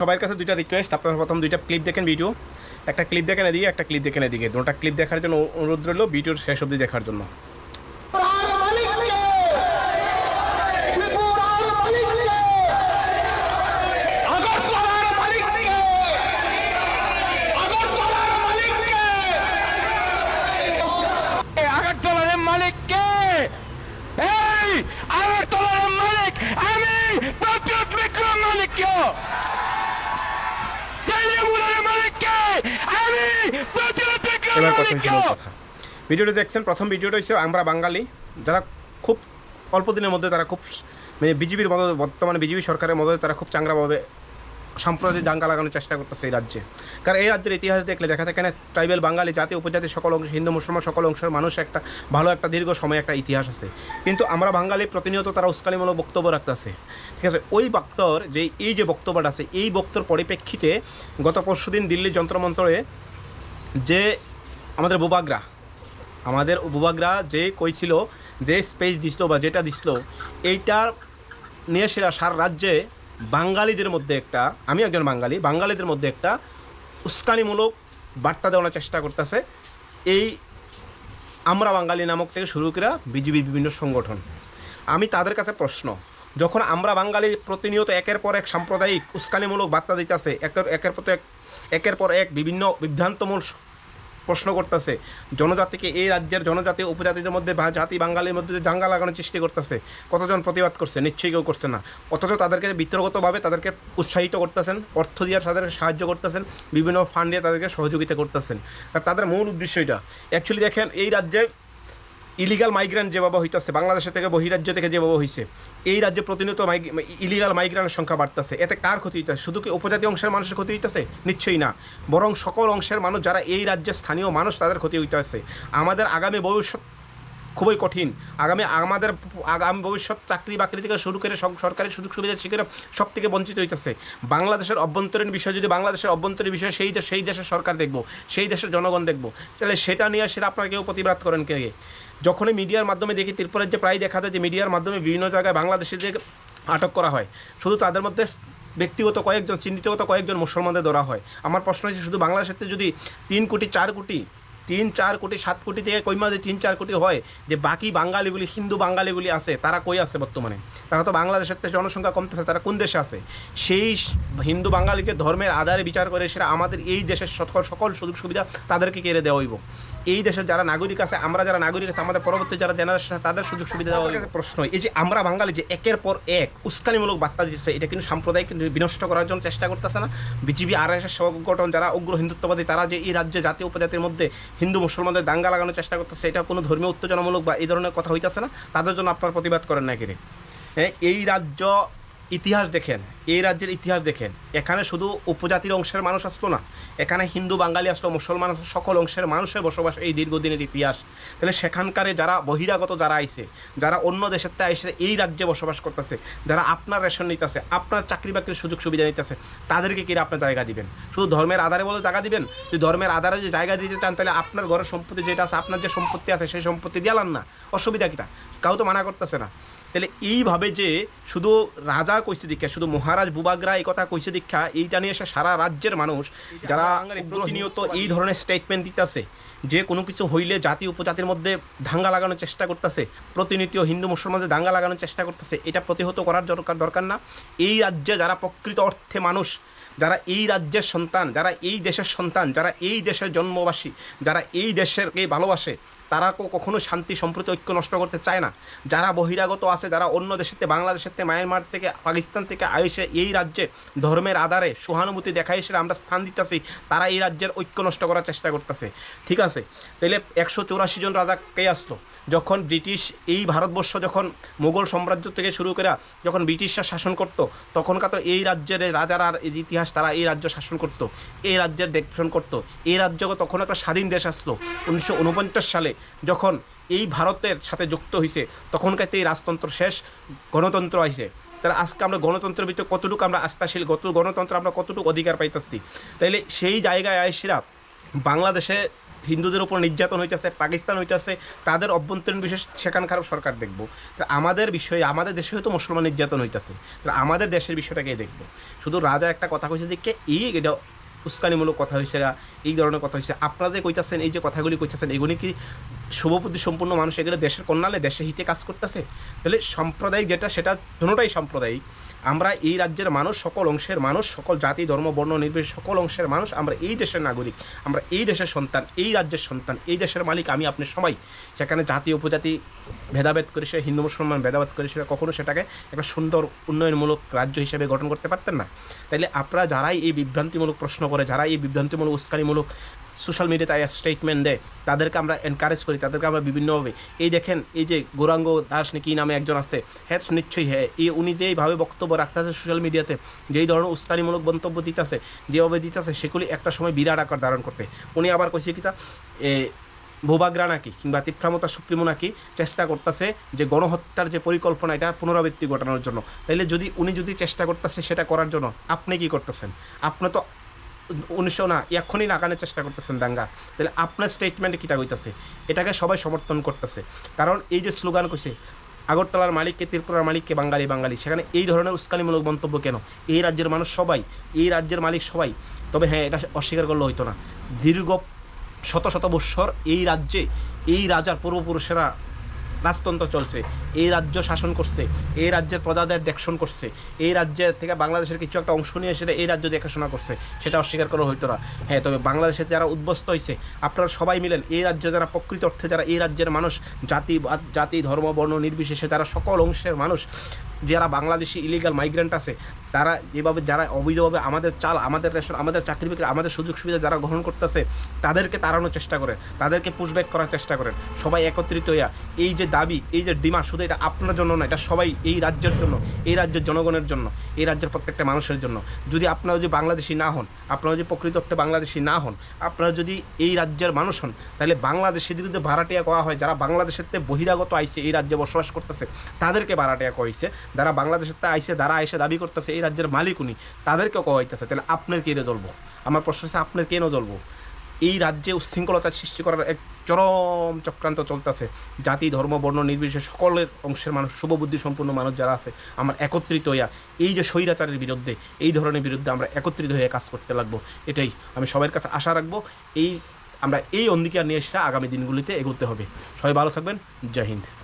সবার কাছে দুইটা রিকোয়েস্ট আপনারা প্রথম দুইটা ক্লিপ দেখেন ভিডিও একটা ক্লিপ দেখেন এদিকে, একটা ক্লিপ দেখেন এদিকে। দুটা ক্লিপ দেখার জন্য অনুরোধ রইল ভিডিওর শেষ অবধি দেখার জন্য ত্রিপুরার মালিককে ত্রিপুরার মালিককে আগরতলার মালিককে আগরতলার মালিককে আগরতলার মালিক কে এই আগরতলার মালিক আমি প্রতিরোধ বিক্রম মালিক কে দিল্লিমুলের মালিক কে আমি প্রতিরোধ বিক্রম এবার কথা হচ্ছে মূল কথা। ভিডিওটা দেখছেন প্রথম ভিডিওটা হচ্ছে আমরা বাঙালি। যারা খুব অল্প দিনের মধ্যে তারা খুব মানে বিজেপির মতো বর্তমানে বিজেপি সরকারের মধ্যে তারা খুব চাংরাভাবে সাম্প্রদায়িক দাঙ্গা লাগানোর চেষ্টা করতেছে এই রাজ্যে। কারণ এই রাজ্যের ইতিহাস দেখলে দেখা যায় এখানে ট্রাইবেল বাঙালি জাতি উপজাতি সকল অংশ হিন্দু মুসলমান সকল অংশের মানুষ একটা ভালো একটা দীর্ঘ সময় একটা ইতিহাস আছে। কিন্তু আমরা বাঙালি প্রতিনিয়ত তারা উস্কানিমূলক বক্তব্য রাখতেছে। ঠিক আছে ওই বক্তর যে এই যে বক্তব্যটা আছে এই বক্তর পরিপ্রেক্ষিতে গত পরশুদিন দিল্লির যন্ত্রমন্ত্রে যে আমাদের বুবাগ্রা আমাদের বুবাগ্রা যে কইছিল যে স্পেস দিছিল বা যেটা দিছিল এইটার নিয়ে সেরা সার রাজ্যে বাঙালিদের মধ্যে একটা আমি একজন বাঙালি, বাঙালিদের মধ্যে একটা উস্কানিমূলক বার্তা দেওয়ার চেষ্টা করতেছে। এই আমরা বাঙালি নামক থেকে শুরু করে বিজেপির বিভিন্ন সংগঠন। আমি তাদের কাছে প্রশ্ন, যখন আমরা বাঙালি প্রতিনিয়ত একের পর এক সাম্প্রদায়িক উস্কানিমূলক বার্তা দিতেছে, একের একের পর এক, একের পর এক বিভিন্ন বিভ্রান্তমূল প্রশ্ন করতেছে, জনজাতিকে এই রাজ্যের জনজাতি উপজাতিদের মধ্যে বা জাতি বাঙালির মধ্যে যে দাঙ্গা লাগানোর চেষ্টা করতেছে, কতজন প্রতিবাদ করছে, নিশ্চয়ই কেউ করছে না। অথচ তাদেরকে বিতর্কতভাবে তাদেরকে উৎসাহিত করতেছেন, অর্থ দিয়ে তাদেরকে সাহায্য করতেছেন, বিভিন্ন ফান্ড দিয়ে তাদেরকে সহযোগিতা করতেছেন। তাদের মূল উদ্দেশ্য এটা। অ্যাকচুয়ালি দেখেন, এই রাজ্যে ইলিগাল মাইগ্রেন্ট যেভাবে হইতেছে, বাংলাদেশের থেকে বহিরাজ্য থেকে যেভাবে হইছে, এই রাজ্যে প্রতিনিয়ত ইলিগাল মাইগ্রেন্টের সংখ্যা বাড়তেছে। এতে কার ক্ষতি হইতেছে? শুধু কি উপজাতি অংশের মানুষের ক্ষতি হইতেছে? নিশ্চয়ই না। বরং সকল অংশের মানুষ, যারা এই রাজ্যের স্থানীয় মানুষ, তাদের ক্ষতি হইতেছে। আমাদের আগামী ভবিষ্যৎ খুবই কঠিন। আগামী, আমাদের আগামী ভবিষ্যৎ চাকরি বাকরি থেকে শুরু করে সরকারি সুযোগ সুবিধা শিখে সব থেকে বঞ্চিত হইতেছে। বাংলাদেশের অভ্যন্তরীণ বিষয় যদি বাংলাদেশের অভ্যন্তরীণ বিষয়, সেই সেই দেশের সরকার দেখব, সেই দেশের জনগণ দেখব। তাহলে সেটা নিয়ে সেটা আপনারা কেউ প্রতিবাদ করেন কে? যখনই মিডিয়ার মাধ্যমে দেখি, ত্রিপুরার যে প্রায় দেখা যায় যে মিডিয়ার মাধ্যমে বিভিন্ন জায়গায় বাংলাদেশিদের আটক করা হয়। শুধু তাদের মধ্যে ব্যক্তিগত কয়েকজন, চিহ্নিতগত কয়েকজন মুসলমানদের ধরা হয়। আমার প্রশ্ন হচ্ছে, শুধু বাংলাদেশের যদি তিন কোটি, চার কোটি তিন চার কোটি, সাত কোটি থেকে কই মাঝে তিন চার কোটি হয়, যে বাকি বাঙালিগুলি, হিন্দু বাঙালিগুলি আছে, তারা কই আছে বর্তমানে? তারা তো বাংলাদেশের থেকে জনসংখ্যা কমতেছে, তারা কোন দেশে আছে? সেই হিন্দু বাঙালিকে ধর্মের আধারে বিচার করে, সেটা আমাদের এই দেশের সকল সকল সুযোগ সুবিধা তাদেরকে কেড়ে দেওয়া হইব। এই দেশের যারা নাগরিক আছে আমরা যারা নাগরিক আছে আমাদের পরবর্তী যারা জেনারেশন তাদের সুযোগ সুবিধা দেওয়া। প্রশ্ন। এই যে আমরা বাঙালি যে একের পর এক উস্কানিমূলক বার্তা দিচ্ছে এটা কিন্তু সাম্প্রদায়িক বিনষ্ট করার জন্য চেষ্টা করতেছে না। বিজেপি আর এস সংগঠন যারা উগ্র হিন্দুত্ববাদী তারা যে এই রাজ্যে জাতীয় উপজাতির মধ্যে হিন্দু মুসলমানদের দাঙ্গা লাগানোর চেষ্টা করতেছে এটা কোনো ধর্মীয় উত্তেজনামূলক বা এই ধরনের কথা হইতেছে না। তাদের জন্য আপনার প্রতিবাদ করেন না কিরে হ্যাঁ এই রাজ্য ইতিহাস দেখেন এই রাজ্যের ইতিহাস দেখেন। এখানে শুধু উপজাতির অংশের মানুষ আসলো না, এখানে হিন্দু, বাঙালি আসলো, মুসলমান সকল অংশের মানুষের বসবাস এই দীর্ঘদিনের ইতিহাস। তাহলে সেখানকারে যারা বহিরাগত যারা আইছে, যারা অন্য দেশের থেকে আইসে এই রাজ্যে বসবাস করতেছে, যারা আপনার রেশন নিতেছে, আপনার চাকরি বাকরির সুযোগ সুবিধা নিতেছে, তাদেরকে কিনা আপনার জায়গা দিবেন? শুধু ধর্মের আধারে বলে জায়গা দিবেন? যদি ধর্মের আধারে যে জায়গা দিতে চান, তাহলে আপনার ঘরের সম্পত্তি যেটা আছে, আপনার যে সম্পত্তি আছে, সেই সম্পত্তি দিয়ালান না। অসুবিধা কিটা কাউ তো মানা করতেছে না। তাহলে এইভাবে যে শুধু রাজা কইছে দীক্ষা শুধু মহারাজ বুবাগ্রা এই কথা কইছে দীক্ষা এইটা নিয়ে এসে সারা রাজ্যের মানুষ যারা প্রতিনিয়ত এই ধরনের স্টেটমেন্ট দিতেছে, যে কোনো কিছু হইলে জাতি উপজাতির মধ্যে দাঙ্গা লাগানোর চেষ্টা করতেছে, প্রতিনিয়ত হিন্দু মুসলমানদের দাঙ্গা লাগানোর চেষ্টা করতেছে, এটা প্রতিহত করার দরকার দরকার না। এই রাজ্যে যারা প্রকৃত অর্থে মানুষ যারা এই রাজ্যের সন্তান, যারা এই দেশের সন্তান, যারা এই দেশের জন্মবাসী, যারা এই দেশেরকে ভালোবাসে, তারা কখনো শান্তি, সম্প্রতি, ঐক্য নষ্ট করতে চায় না। যারা বহিরাগত আছে, যারা অন্য বাংলাদেশের থেকে মায়ানমার থেকে, পাকিস্তান থেকে আয়সে এই রাজ্যে ধর্মের আধারে সহানুভূতি দেখাই এসে আমরা স্থান দিতেছি, তারা এই রাজ্যের ঐক্য নষ্ট করার চেষ্টা করতেছে। ঠিক আছে? তাহলে একশো চৌরাশি জন রাজা কে আসতো যখন ব্রিটিশ এই ভারতবর্ষ যখন মুঘল সাম্রাজ্য থেকে শুরু করে যখন ব্রিটিশরা শাসন করতো, তখনকার তো এই রাজ্যের রাজারা আর এই ইতিহাস তারা এই রাজ্য শাসন করত, এই রাজ্যের দেখশন করত, এই রাজ্য তখন একটা স্বাধীন দেশ আসতো উনিশশো উনপঞ্চাশ সালে যখন এই ভারতের সাথে যুক্ত হয়েছে তখনকার এই রাজতন্ত্র শেষ, গণতন্ত্র আইছে। তাহলে আজকে আমরা গণতন্ত্রের ভিতরে কতটুকু আমরা আস্থাশীল, কত গণতন্ত্র আমরা কতটুকু অধিকার পাইতেছি? তাইলে সেই জায়গায় আইসিরা বাংলাদেশে হিন্দুদের উপর নির্যাতন হইতেছে, পাকিস্তান হইতেছে, তাদের অভ্যন্তরীণ বিষয় সেখানকার সরকার দেখব। তা আমাদের বিষয়ে, আমাদের দেশে হয়তো মুসলমান নির্যাতন হইতেছে, তা আমাদের দেশের বিষয়টাকে দেখব? শুধু রাজা একটা কথা কইছে যে, কে এই, এটা উস্কানিমূলক কথা হয়েছে এই ধরনের কথা হয়েছে আপনারা যে কইতাছেন, এই যে কথাগুলি কইতাছেন, এগুলি কি শুভবুদ্ধি সম্পূর্ণ মানুষ এগুলো দেশের কন্যালে দেশে হিতে কাজ করতেছে। তাহলে সাম্প্রদায়িক যেটা, সেটা দুটোটাই সাম্প্রদায়িক আমরা এই রাজ্যের মানুষ, সকল অংশের মানুষ, সকল জাতি, ধর্ম, বর্ণ, নির্বিশেষে সকল অংশের মানুষ, আমরা এই দেশের নাগরিক, আমরা এই দেশের সন্তান, এই রাজ্যের সন্তান, এই দেশের মালিক আমি, আপনি সবাই। সেখানে জাতি, উপজাতি ভেদাভেদ করে সে, হিন্দু, মুসলমান ভেদাভেদ করে সেটা কখনো সেটাকে একটা সুন্দর উন্নয়নমূলক রাজ্য হিসেবে গঠন করতে পারতেন না। তাইলে আপনারা যারাই এই বিভ্রান্তিমূলক প্রশ্ন করে যারা এই বিভ্রান্তিমূলক উস্কানিমূলক সোশ্যাল মিডিয়াতে আয়া স্টেটমেন্ট দেয়, তাদেরকে আমরা এনকারেজ করি, তাদেরকে আমরা বিভিন্নভাবে, এই দেখেন, এই যে গৌরাঙ্গ দাস নাকি নামে একজন আছে হ্যাঁ নিশ্চয়ই হ্যাঁ এই উনি যে এইভাবে বক্তব্য রাখতেছে সোশ্যাল মিডিয়াতে যেই ধরনের উস্কানিমূলক মন্তব্য দিতেছে, যেভাবে দিতেছে, সেগুলি একটা সময় বিরাট আকার ধারণ করতে উনি আবার কইছে কিতা এ, ভূভাগরা নাকি কিংবা তিপ্রামতা সুপ্রিমো নাকি চেষ্টা করতেছে যে গণহত্যার যে পরিকল্পনা, এটা পুনরাবৃত্তি ঘটানোর জন্য। তাইলে যদি উনি যদি চেষ্টা করতেছে সেটা করার জন্য, আপনি কি করতেছেন? আপনি তো উনিশশো না, এক্ষুনি লাগানোর চেষ্টা করতেছেন দাঙ্গা। তাহলে আপনার স্টেটমেন্টে কীটা হইতেছে এটাকে সবাই সমর্থন করতেছে। কারণ এই যে স্লোগান কইছে, আগরতলার মালিককে, ত্রিপুরার মালিককে, বাঙালি বাঙালি, সেখানে এই ধরনের উস্কানিমূলক মন্তব্য কেন? এই রাজ্যের মানুষ সবাই, এই রাজ্যের মালিক সবাই। তবে হ্যাঁ এটা অস্বীকার করলে হইতো না। দীর্ঘ শত শত বৎসর এই রাজ্যে এই রাজার পূর্বপুরুষেরা রাজতন্ত্র চলছে। এই রাজ্য শাসন করছে, এই রাজ্যের প্রজাদের দেখশন করছে, এই রাজ্যের থেকে বাংলাদেশের কিছু একটা অংশ নিয়ে সেটা এই রাজ্য দেখাশোনা করছে, সেটা অস্বীকার করা হইতো না। হ্যাঁ তবে বাংলাদেশে যারা উদ্বস্ত হয়েছে আপনারা সবাই মিলেন এই রাজ্য যারা প্রকৃত অর্থে যারা এই রাজ্যের মানুষ, জাতি জাতি, ধর্ম, বর্ণ নির্বিশেষে যারা সকল অংশের মানুষ যারা বাংলাদেশি ইলিগাল মাইগ্রেন্ট আছে, তারা যেভাবে যারা অবৈধভাবে আমাদের চাল, আমাদের রেশন, আমাদের চাকরি বাকরি, আমাদের সুযোগ সুবিধা যারা গ্রহণ করতেছে, তাদেরকে তাড়ানোর চেষ্টা করেন, তাদেরকে পুশব্যাক করার চেষ্টা করেন। সবাই একত্রিত হইয়া এই যে দাবি, এই যে ডিমান্ড শুধু এটা আপনার জন্য না, এটা সবাই এই রাজ্যের জন্য, এই রাজ্যের জনগণের জন্য, এই রাজ্যের প্রত্যেকটা মানুষের জন্য। যদি আপনারা যদি বাংলাদেশি না হন, আপনারা যদি প্রকৃত অর্থে বাংলাদেশি না হন, আপনারা যদি এই রাজ্যের মানুষ হন, তাহলে বাংলাদেশের বিরুদ্ধে ভাড়াটিয়া করা হয়। যারা বাংলাদেশের বহিরাগত আইসে, এই রাজ্যে বসবাস করতেছে, তাদেরকে ভাড়াটিয়া কইছে যারা বাংলাদেশের আইসে, যারা আইসে দাবি করতেছে, এই রাজ্যের মালিক উনি, তাদেরকেও কইতেছে তাহলে আপনার কে জ্বলবো? আমার প্রশ্ন হচ্ছে, আপনার কেন জ্বলবো? এই রাজ্যে উচ্ছৃঙ্খলতা সৃষ্টি করার এক চরম চক্রান্ত চলতেছে। জাতি, ধর্ম, বর্ণ নির্বিশেষে সকলের অংশের মানুষ, শুভবুদ্ধি সম্পন্ন মানুষ যারা আছে, আমার একত্রিত হইয়া, এই যে স্বৈরাচারের বিরুদ্ধে, এই ধরনের বিরুদ্ধে আমরা একত্রিত হয়ে কাজ করতে লাগবো। এটাই আমি সবার কাছে আশা রাখব। এই, আমরা এই অঙ্গীকার নিয়ে সেটা আগামী দিনগুলিতে এগোতে হবে। সবাই ভালো থাকবেন। জয় হিন্দ।